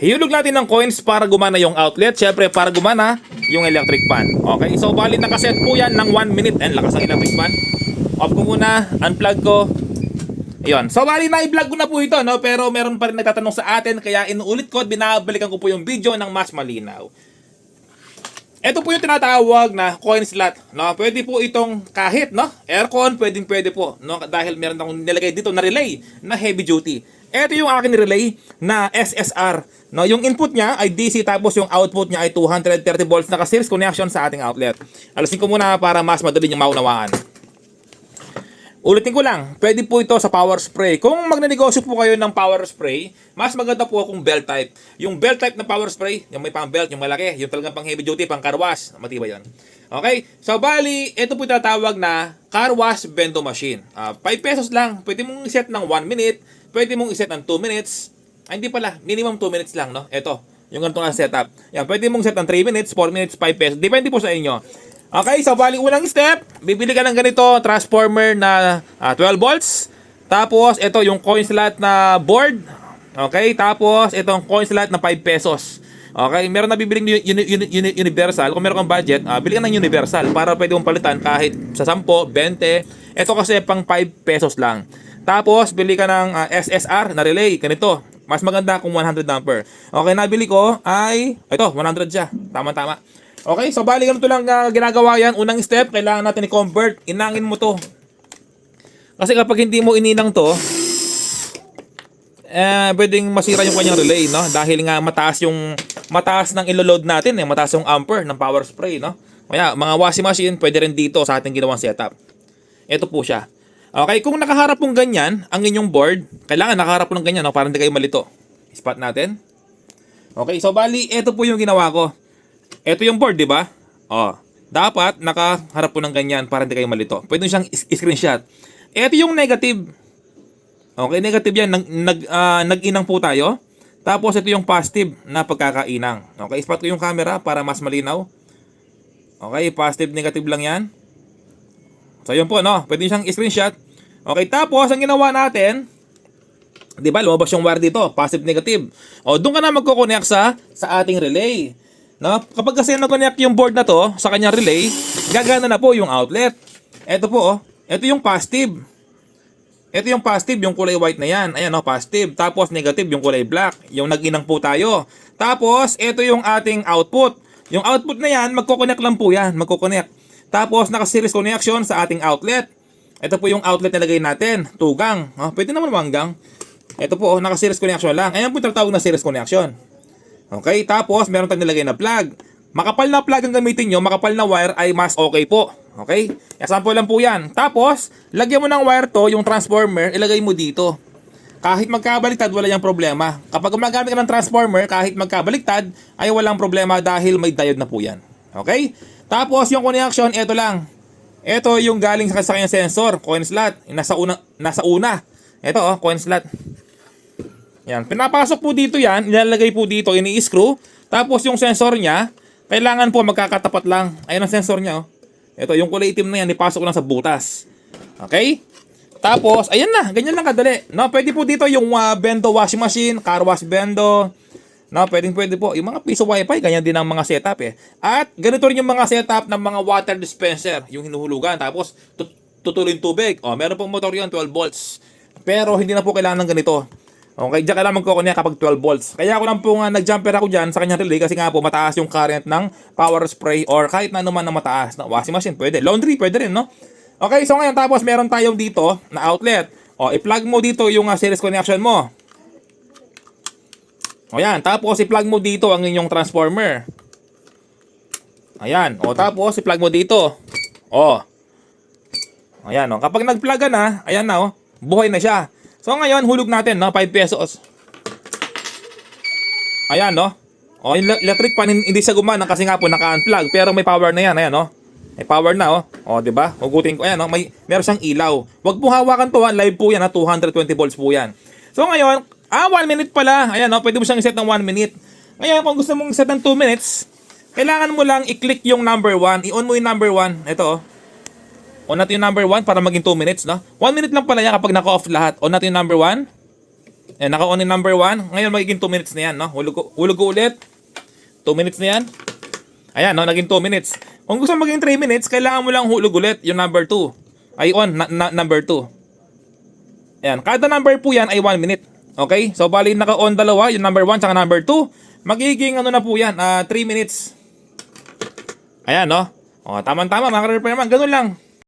Hihulog natin ng coins para gumana yung outlet. Siyempre, para gumana yung electric fan. Okay, so bali nakaset po yan ng 1 minute. And lakas ang electric fan. Off ko muna, unplug ko. Ayun. So bali na-vlog ko na po ito, no? Pero meron pa rin nagtatanong sa atin. Kaya inuulit ko at binabalikan ko po yung video ng mas malinaw. Ito po yung tinatawag na coin slot, no? Pwede po itong kahit, no? Aircon, pwedeng pwede po, no? Dahil meron akong nilagay dito na relay na heavy duty. Ito yung akin relay na SSR, no? Yung input niya ay DC tapos yung output niya ay 230 volts naka-series connection sa ating outlet. Alasin ko muna para mas madali niyong maunawaan. Ulitin ko lang, pwede po ito sa power spray. Kung magnanegosyo po kayo ng power spray, mas maganda po kung belt type. Yung belt type na power spray, yung may pang belt, yung malaki, yung talagang pang heavy duty, pang car wash, matibay yan. Okay? So, bali, ito po tatawag na car wash bendo machine. Ah, 5 pesos lang. Pwede mong iset ng 1 minute, pwede mong iset ng 2 minutes. Ay, hindi pala. Minimum 2 minutes lang, no? Ito, yung ganito nga setup. Yan, pwede mong set ng 3 minutes, 4 minutes, 5 pesos. Depende po sa inyo. Okay, so bali unang step, bibili ka ng ganito, transformer na ah, 12 volts. Tapos, ito yung coin slot na board. Okay, tapos itong coin slot na 5 pesos. Okay, meron na bibiling uni- uni- uni- uni- universal. Kung meron kang budget, ah, bili ka ng universal para pwede mong palitan kahit sa 10, 20. Ito kasi pang 5 pesos lang. Tapos, bili ka ng ah, SSR na relay. Ganito. Mas maganda kung 100 ampere. Okay, nabili ko ay, ito, 100 siya. Tama-tama. Okay, so bali ganito lang ah, ginagawa yan. Unang step, kailangan natin i-convert. Inangin mo to. Kasi kapag hindi mo ininang to, eh, pwedeng masira yung kanyang relay, no? Dahil nga mataas yung, mataas ng ilo-load natin, eh. Mataas yung ampere ng power spray, no? Kaya, mga washing machine, pwede rin dito sa ating ginawang setup. Ito po siya. Okay, kung nakaharap pong ganyan, ang inyong board, kailangan nakaharap po ng ganyan, no? Para hindi kayo malito. Spot natin. Okay, so bali, ito po yung ginawa ko. Ito yung board, di ba? Oh, dapat nakaharap po ng ganyan para hindi kayo malito. Pwede siyang screenshot. Ito yung negative. Okay, negative yan. Nag, nag, ah, nag-inang po tayo. Tapos ito yung positive na pagkakainang. Okay, spot ko yung camera para mas malinaw. Okay, positive, negative lang yan. So yun po, no? Pwede siyang screenshot. Okay, tapos ang ginawa natin, di ba, lumabas yung wire dito, positive, negative. O, doon ka na magkoconnect sa, sa ating relay. No? Kapag kasi na-connect yung board na to sa kanyang relay, gagana na po yung outlet. Ito po, oh. Ito yung positive. Ito yung positive, yung kulay white na yan. Ayan, oh, positive. Tapos negative, yung kulay black. Yung nag-inang po tayo. Tapos, ito yung ating output. Yung output na yan, magkoconnect lang po yan. Magkoconnect. Tapos, naka-series connection sa ating outlet. Ito po yung outlet na lagay natin. Tugang. Oh, pwede naman manggang. Ito po, oh, naka-series connection lang. Ayan po yung tatawag na series connection. Okay, tapos meron tayong nilagay na plug. Makapal na plug ang gamitin nyo, makapal na wire ay mas okay po. Okay? Example lang po yan. Tapos, lagyan mo ng wire to, yung transformer, ilagay mo dito. Kahit magkabaliktad, wala yung problema. Kapag gumagamit ka ng transformer, kahit magkabaliktad, ay walang problema dahil may diode na po yan. Okay? Tapos, yung connection, ito lang. Ito yung galing sa kanyang sensor, coin slot. Nasa una, nasa una. Ito oh, coin slot. Yan. Pinapasok po dito yan, ilalagay po dito, ini-screw. Tapos yung sensor niya, kailangan po magkakatapat lang. Ayun ang sensor niya, oh. Ito, yung kulay itim na yan, ipasok lang sa butas. Okay? Tapos, ayan na, ganyan lang kadali. No, pwede po dito yung uh, bendo washing machine, car wash bendo. No, pwedeng pwede po. Yung mga piso wifi, ganyan din ang mga setup eh. At ganito rin yung mga setup ng mga water dispenser, yung hinuhulugan. Tapos, tut- tutuloy tubig. Oh, meron pong motor yun, 12 volts. Pero hindi na po kailangan ng ganito. Okay, diyan kailangan magkukunya kapag 12 volts. Kaya ako lang po nga nag-jumper ako dyan sa kanyang relay kasi nga po mataas yung current ng power spray or kahit na naman na mataas na washing machine. Pwede. Laundry, pwede rin, no? Okay, so ngayon tapos meron tayong dito na outlet. O, i-plug mo dito yung uh, series connection mo. O yan, tapos i-plug mo dito ang inyong transformer. Ayan, o tapos i-plug mo dito. O. Ayan, o. Kapag nag-plug ka na, ayan na, o. Buhay na siya. So ngayon, hulog natin, no? 5 pesos. Ayan, no? O, yung le- electric pan, hin- hindi siya gumana kasi nga po naka-unplug. Pero may power na yan, ayan, no? May power na, oh. O, di ba? Hugutin ko, ayan, no? May, meron siyang ilaw. Huwag po hawakan to, ha? Live po yan, ha? 220 volts po yan. So ngayon, ah, 1 minute pala. Ayan, no? Pwede mo siyang set ng 1 minute. Ngayon, kung gusto mong set ng 2 minutes, kailangan mo lang i-click yung number 1. I-on mo yung number 1. Ito, oh. On natin yung number 1 para maging 2 minutes, no? 1 minute lang pala yan kapag naka-off lahat. On natin yung number 1. Ayan, naka-on yung number 1. Ngayon, magiging 2 minutes na yan, no? Hulog ko, hulog ko ulit. 2 minutes na yan. Ayan, no? Naging 2 minutes. Kung gusto mo maging 3 minutes, kailangan mo lang hulog ulit yung number 2. Ay, on, na, na- number 2. Ayan, kada number po yan ay 1 minute. Okay? So, bali naka-on dalawa, yung number 1 tsaka number 2. Magiging ano na po yan, 3 minutes. Ayan, no? O, tama-tama, mga ka-repairman. Ganun lang.